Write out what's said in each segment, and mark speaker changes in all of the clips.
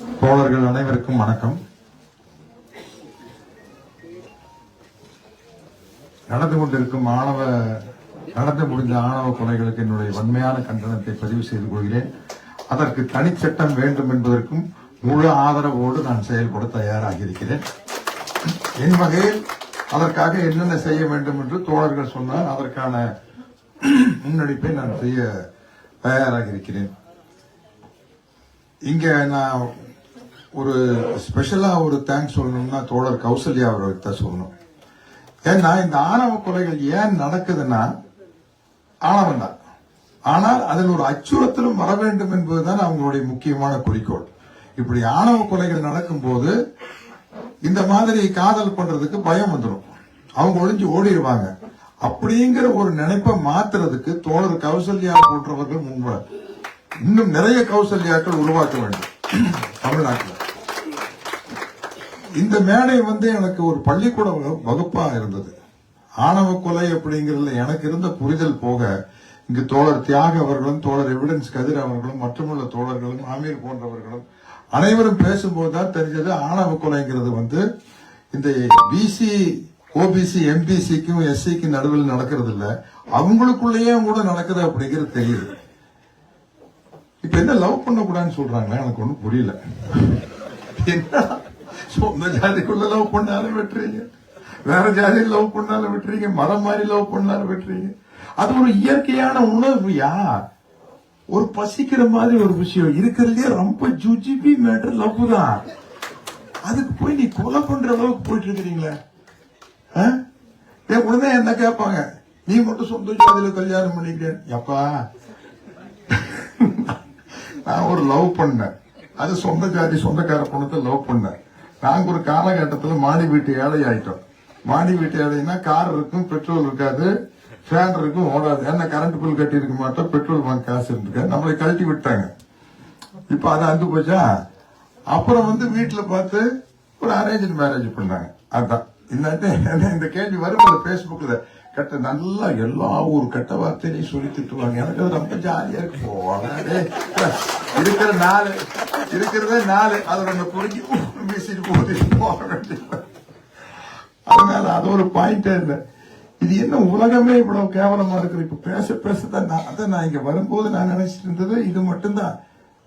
Speaker 1: தோழர்கள் அனைவருக்கும் வணக்கம். நடந்து கொண்டிருக்கும் ஆணவ நடந்து முடிந்த ஆணவ கொலைகளுக்கு என்னுடைய வன்மையான கண்டனத்தை பதிவு செய்து கொள்கிறேன். அதற்கு தனிச்சட்டம் வேண்டும் என்பதற்கும் முழு ஆதரவோடு நான் செயல்பட தயாராக இருக்கிறேன் என் வகையில் அதற்காக என்னென்ன செய்ய வேண்டும் என்று தோழர்கள் சொன்னால் அதற்கான முன்னெடுப்பை நான் செய்ய தயாராக இருக்கிறேன். இங்க நான் ஒரு ஸ்பெஷலா ஒரு தேங்க்ஸ் சொல்லணும்னா தோழர் கௌசல்யா அவர்களுக்கு தான் சொல்லணும். ஏன்னா இந்த ஆணவ கொலைகள் ஏன் நடக்குதுன்னா ஆணவம் தான் ஆனால் அதில் ஒரு அச்சுறுத்தலும் வர வேண்டும் என்பதுதான் அவங்களுடைய முக்கியமான குறிக்கோள். இப்படி ஆணவ கொலைகள் நடக்கும்போது இந்த மாதிரி காதல் பண்றதுக்கு பயம் வந்துடும் அவங்க ஒழிஞ்சு ஓடிடுவாங்க அப்படிங்கிற ஒரு நினைப்பை மாத்துறதுக்கு தோழர் கௌசல்யா போன்றவர்கள் முன்பு இன்னும் நிறைய கௌசல்யாக்கள் உருவாக்க வேண்டும். தமிழ்நாட்டில். இந்த மேடை வந்து எனக்கு ஒரு பள்ளிக்கூட வகுப்பா இருந்தது. ஆணவ கொலை அப்படிங்கறதுல எனக்கு இருந்த புரிதல் போக இங்கு தோழர் தியாக அவர்களும் தோழர் எவிடன்ஸ் கதிர் அவர்களும் மற்றுமுள்ள தோழர்களும் ஆமீர் போன்றவர்களும் அனைவரும் பேசும்போது தான் தெரிஞ்சது ஆணவ கொலைங்கிறது வந்து இந்த பிசி ஓபிசி எம்பிசிக்கும் எஸ்சிக்கும் நடுவில் நடக்கிறது இல்லை அவங்களுக்குள்ளேயே கூட நடக்குது அப்படிங்கிறது தெரியுது. இப்ப என்ன லவ் பண்ணக்கூடாதுன்னு சொல்றாங்களே எனக்கு ஒண்ணும் புரியல. என்ன சொந்த ஜாதிக்குள்ள லவ் பண்ணாலும் வெட்டுறீங்க. வேற ஜாதியில் லவ் பண்ணாலும் வெட்டுறீங்க. மரம் மாதிரி லவ் பண்ணாலும் வெட்டுறீங்க. அது ஒரு இயற்கையான உணர்வுயா ஒரு பசிக்கிற மாதிரி ஒரு விஷயம். இருக்கிறதுலயே ரொம்ப ஜுஜிபி மேட்டர் லவ் தான். அதுக்கு போய் நீ கொலை பண்ற அளவுக்கு போயிட்டு இருக்கிறீங்களே. என் உடனே என்ன கேட்பாங்க? நீ மட்டும் சொந்த ஜாதியில கல்யாணம் பண்ணிக்கிறேன். எப்பா நான் ஒரு லவ் பண்ணேன். அது சொந்த ஜாதி சொந்தக்கார பொண்ணத்தை லவ் பண்ணேன். நாங்கள் ஒரு காலகட்டத்தில் மாடி வீட்டு ஏழை ஆயிட்டோம் மாடி வீட்டு ஏழைன்னா கார் இருக்கும் பெட்ரோல் இருக்காது ஃபேன் இருக்கும் ஓடாது. என்ன கரண்ட் பில் கட்டி இருக்க மாட்டோம் பெட்ரோல் பங்க் காசு இருந்துக்க நம்மளை கழட்டி விட்டாங்க. இப்போ அது அந்து போச்சா? அப்புறம் வந்து வீட்டில் பார்த்து ஒரு அரேஞ்ச் மேரேஜ் பண்ணாங்க. அதான். இல்லாட்டி இந்த கேள்வி வரும் பேஸ்புக்ல கெட்ட நல்லா எல்லா ஒரு கெட்ட வார்த்தையிலையும் சொல்லி திட்டுவாங்க. எனக்கு அது ரொம்ப ஜாலியா இருக்கு போடா இருக்கிற நாலு இருக்கிறதே நாலு. அதை நம்ம பொறுக்கி வீசிட்டு போட்டு போக அதனால அது ஒரு பாயிண்டே இல்லை. இது என்ன உலகமே இவ்வளவு கேவலமா இருக்குது. இப்ப பேச பேசதான் நான் அதான் நான் இங்க வரும்போது நான் நினைச்சிட்டு இருந்தது இது மட்டும்தான்.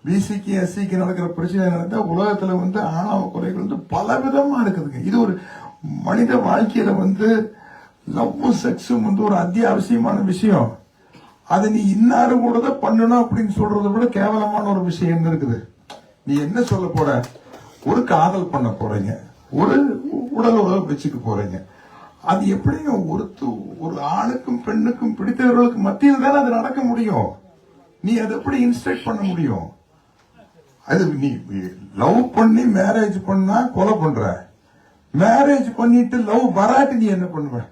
Speaker 1: பிசிக்கு எஸ்சிக்கு நடக்கிற பிரச்சனை நடந்தா உலகத்துல வந்து ஆணவ குறைகள் வந்து பல விதமா இருக்குதுங்க. இது ஒரு மனித வாழ்க்கையில வந்து லவ்வும் செக்ஸும் வந்து ஒரு அத்தியாவசியமான விஷயம். அதை நீ இன்னாரு கூட தான் பண்ணணும் அப்படின்னு சொல்றதை விட கேவலமான ஒரு விஷயம் என்ன இருக்குது? நீ என்ன சொல்ல போற? ஒரு காதல் பண்ண போறீங்க. ஒரு உடல் உடல் வச்சுக்க போறீங்க. அது எப்படிங்க ஒருத்து ஒரு ஆணுக்கும் பெண்ணுக்கும் பிடித்தவர்களுக்கு மத்தியில் தானே அது நடக்க முடியும்? நீ அதை எப்படி இன்ஸ்ட்ரக்ட் பண்ண முடியும்? அது நீ லவ் பண்ணி மேரேஜ் பண்ணா கொலை பண்ற. மேரேஜ் பண்ணிட்டு லவ் வராட்டி நீ என்ன பண்ணுவ?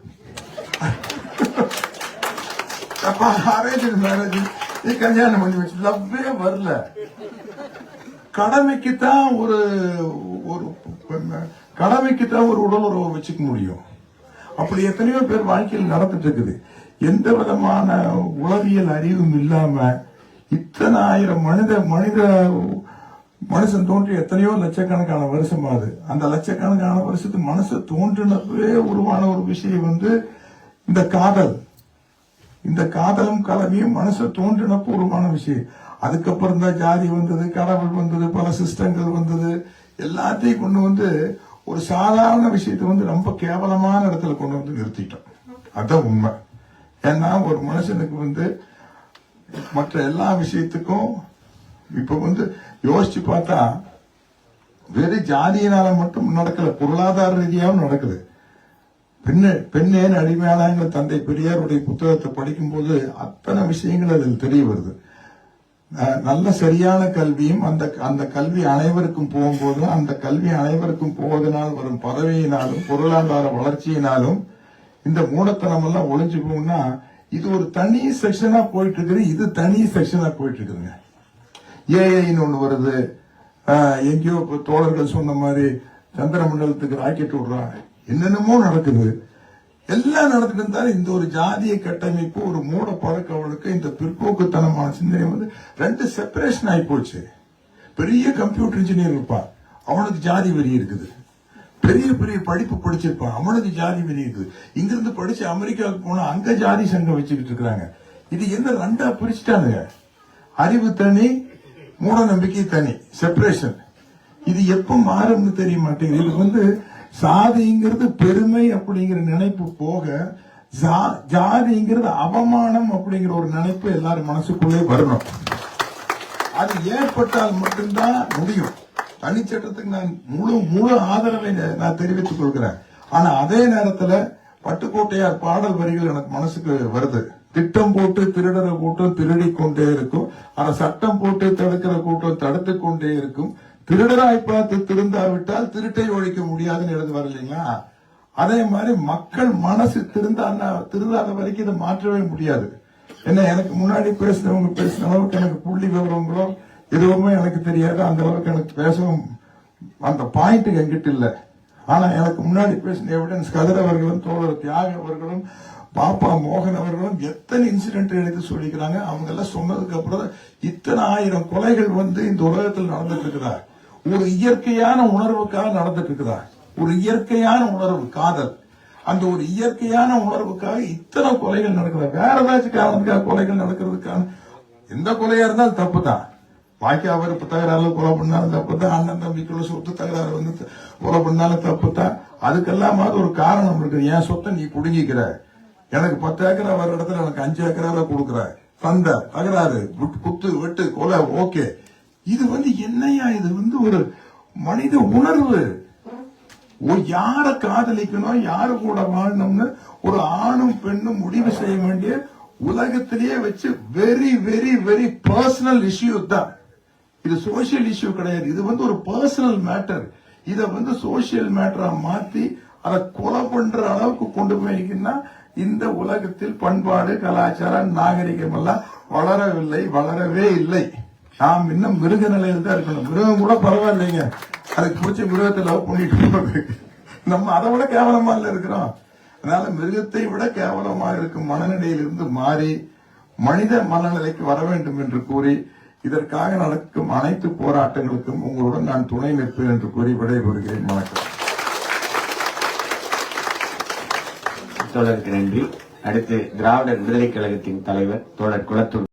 Speaker 1: அரேஞ்ச் மேரேஜ் நீ கல்யாணம் பண்ணி வச்சு லவ்வே வரல. கடமைக்கு தான் ஒரு ஒரு கடமைக்கு தான் ஒரு உடல் உறவை வச்சுக்க முடியும். அப்படி எத்தனையோ பேர் வாழ்க்கையில் நடந்துட்டு இருக்குது. எந்த விதமான உளவியல் அறிவும் இல்லாம இத்தனை ஆயிரம் மனித மனித மனுஷன் தோன்றி எத்தனையோ லட்சக்கணக்கான வருஷம் ஆகுது அந்த லட்சக்கணக்கான வருஷத்து மனசு தோன்றினப்பவே உருவான ஒரு விஷயம் வந்து இந்த காதல். இந்த காதலும் கலவையும் மனசு தோன்றின பூர்வமான விஷயம். அதுக்கப்புறம் தான் ஜாதி வந்தது கடவுள் வந்தது பல சிஸ்டங்கள் வந்தது. எல்லாத்தையும் கொண்டு வந்து ஒரு சாதாரண விஷயத்தை வந்து ரொம்ப கேவலமான இடத்துல கொண்டு வந்து நிறுத்திட்டோம். அதுதான் உண்மை. ஏன்னா ஒரு மனுஷனுக்கு வந்து மற்ற எல்லா விஷயத்துக்கும் இப்ப வந்து யோசிச்சு பார்த்தா வெறும் ஜாதியினால மட்டும் நடக்கல பொருளாதார ரீதியாகவும் நடக்குது. பெண்ணு பெண்ணேன் அடிமையானாங்க தந்தை பெரியாருடைய புத்தகத்தை படிக்கும்போது அத்தனை விஷயங்கள் அதில் தெரிய வருது. நல்ல சரியான கல்வியும் அந்த அந்த கல்வி அனைவருக்கும் போகும்போது அந்த கல்வி அனைவருக்கும் போவதனால் வரும் பதவியினாலும் பொருளாதார வளர்ச்சியினாலும் இந்த மூடத்தனம் எல்லாம் ஒளிஞ்சு போகும்னா இது ஒரு தனி செக்ஷனா போயிட்டு இருக்குது இது தனி செக்ஷனா போயிட்டு இருக்குதுங்க ஏஐன்னு ஒண்ணு வருது. எங்கேயோ தோழர்கள் சொன்ன மாதிரி சந்திர மண்டலத்துக்கு ராக்கெட் விடுறாங்க என்னென்னமோ நடக்குது. எல்லாம் நடந்துட்டு இருந்தாலும் இந்த ஒரு ஜாதிய கட்டமைப்பு ஒரு மூட பழக்க வழக்கம் இந்த பிற்போக்குத்தனமான சிந்தனை வந்து ரெண்டு செப்பரேஷன் ஆகி போச்சு. பெரிய கம்ப்யூட்டர் இன்ஜினியர் இருப்பான். அவனுக்கு ஜாதி வெறி இருக்குது. பெரிய பெரிய படிப்பு படிச்சிருப்பான். அவனுக்கு ஜாதி வெறி இருக்குது. இங்கிருந்து படிச்சு அமெரிக்காவுக்கு போனா அங்க ஜாதி சங்கம் வச்சுக்கிட்டு இருக்கிறாங்க. இது என்ன ரெண்டா பிரிச்சுட்டானுங்க? அறிவு தனி மூட நம்பிக்கை தனி செப்பரேஷன் இது எப்ப மாறும்னு தெரிய மாட்டேங்குது. இது வந்து சாதிங்கிறது பெருமை அப்படிங்கிற நினைப்பு போக ஜாதிங்கிறது அவமானம் அப்படிங்கிற ஒரு நினைப்பு எல்லாரும் மனசுக்குள்ளே வரணும். அது ஏற்பட்டால் மட்டும்தான் முடியும். தனிச்சட்டத்துக்கு நான் முழு முழு ஆதரவை நான் தெரிவித்துக் கொள்கிறேன். ஆனா அதே நேரத்துல பட்டுக்கோட்டையார் பாடல் வரிகள் எனக்கு மனசுக்கு வருது. திட்டம் போட்டு திருடுற கூட்டம் திருடி கொண்டே இருக்கும். ஆனா சட்டம் போட்டு தடுக்கிற கூட்டம் தடுத்து கொண்டே இருக்கும். திருடராய் பார்த்து திருந்தாவிட்டால் திருட்டை ஒழிக்க முடியாதுன்னு எழுது வர இல்லைங்களா? அதே மாதிரி மக்கள் மனசு திருந்தான்னா திருந்தாத வரைக்கும் இதை மாற்றவே முடியாது. என்ன எனக்கு முன்னாடி பேசினவங்க பேசின அளவுக்கு எனக்கு புள்ளி விவரங்களோ எதுவுமே எனக்கு தெரியாது. அந்த அளவுக்கு எனக்கு பேசவும் அந்த பாயிண்ட் என்கிட்ட இல்லை. ஆனா எனக்கு முன்னாடி பேசின எவிடன்ஸ் கதிர் அவர்களும் தோழர் தியாக அவர்களும் பாப்பா மோகன் அவர்களும் எத்தனை இன்சிடென்ட் எடுத்து சொல்லிக்கிறாங்க? அவங்க எல்லாம் சொன்னதுக்கு அப்புறம் இத்தனை ஆயிரம் கொலைகள் வந்து இந்த உலகத்தில் நடந்துட்டு இருக்கிறார் ஒரு இயற்கையான உணர்வுக்காக நடந்துட்டு இருக்குதா ஒரு இயற்கையான உணர்வு காதல். அந்த ஒரு இயற்கையான உணர்வுக்காக இத்தனை கொலைகள் நடக்குது? வேற ஏதாச்சும் காரணத்துக்காக கொலைகள் நடக்கிறதுக்கான எந்த கொலையா இருந்தாலும் தப்பு தான். பாக்கி அவர் தகராறு கொலை பண்ணாலும் தப்பு தான். அண்ணன் தம்பிக்குள்ள சொத்து தகராறு வந்து கொலை பண்ணாலும் தப்பு தான். அதுக்கெல்லாம் ஒரு காரணம் இருக்குது. என் சொத்தை நீ குடுங்கிக்கிற எனக்கு பத்து ஏக்கரா வர இடத்துல எனக்கு அஞ்சு ஏக்கரால கொடுக்குற. சந்தை தகராறு குத்து வெட்டு கொலை ஓகே. இது வந்து என்னையா? இது வந்து ஒரு மனித உணர்வு. ஓ யார காதலிக்கணும்? யாரு கூட வாழணும்னு ஒரு ஆணும் பெண்ணும் முடிவு செய்ய வேண்டிய உலகத்திலேயே வச்சு very very very personal issue தான். இது சோசியல் இஷ்யூ கிடையாது. இது வந்து ஒரு பர்சனல் மேட்டர் இத வந்து சோசியல் மேட்டரா மாத்தி அதை கொலை பண்ற அளவுக்கு கொண்டு போயிருக்குன்னா இந்த உலகத்தில் பண்பாடு கலாச்சாரம் நாகரிகம் எல்லாம் வளரவில்லை வளரவே இல்லை. நாம் இன்னும் மிருக நிலையில் தான் இருக்கணும். மிருகம் கூட பரவாயில்லைங்க. அதுக்கு பிடிச்ச மிருகத்தை லவ் பண்ணிட்டு போகுது நம்ம அதை விட கேவலமா இல்ல இருக்கிறோம். அதனால மிருகத்தை விட கேவலமா இருக்கும் மனநிலையிலிருந்து மாறி மனித மனநிலைக்கு வர வேண்டும் என்று கூறி இதற்காக நடக்கும் அனைத்து போராட்டங்களுக்கும் உங்களுடன் நான் துணை நிற்பேன் என்று கூறி விடைபெறுகிறேன். வணக்கம்.
Speaker 2: தோழருக்கு நன்றி. அடுத்து திராவிடர் விடுதலை கழகத்தின் தலைவர் தோழர் குளத்தூர்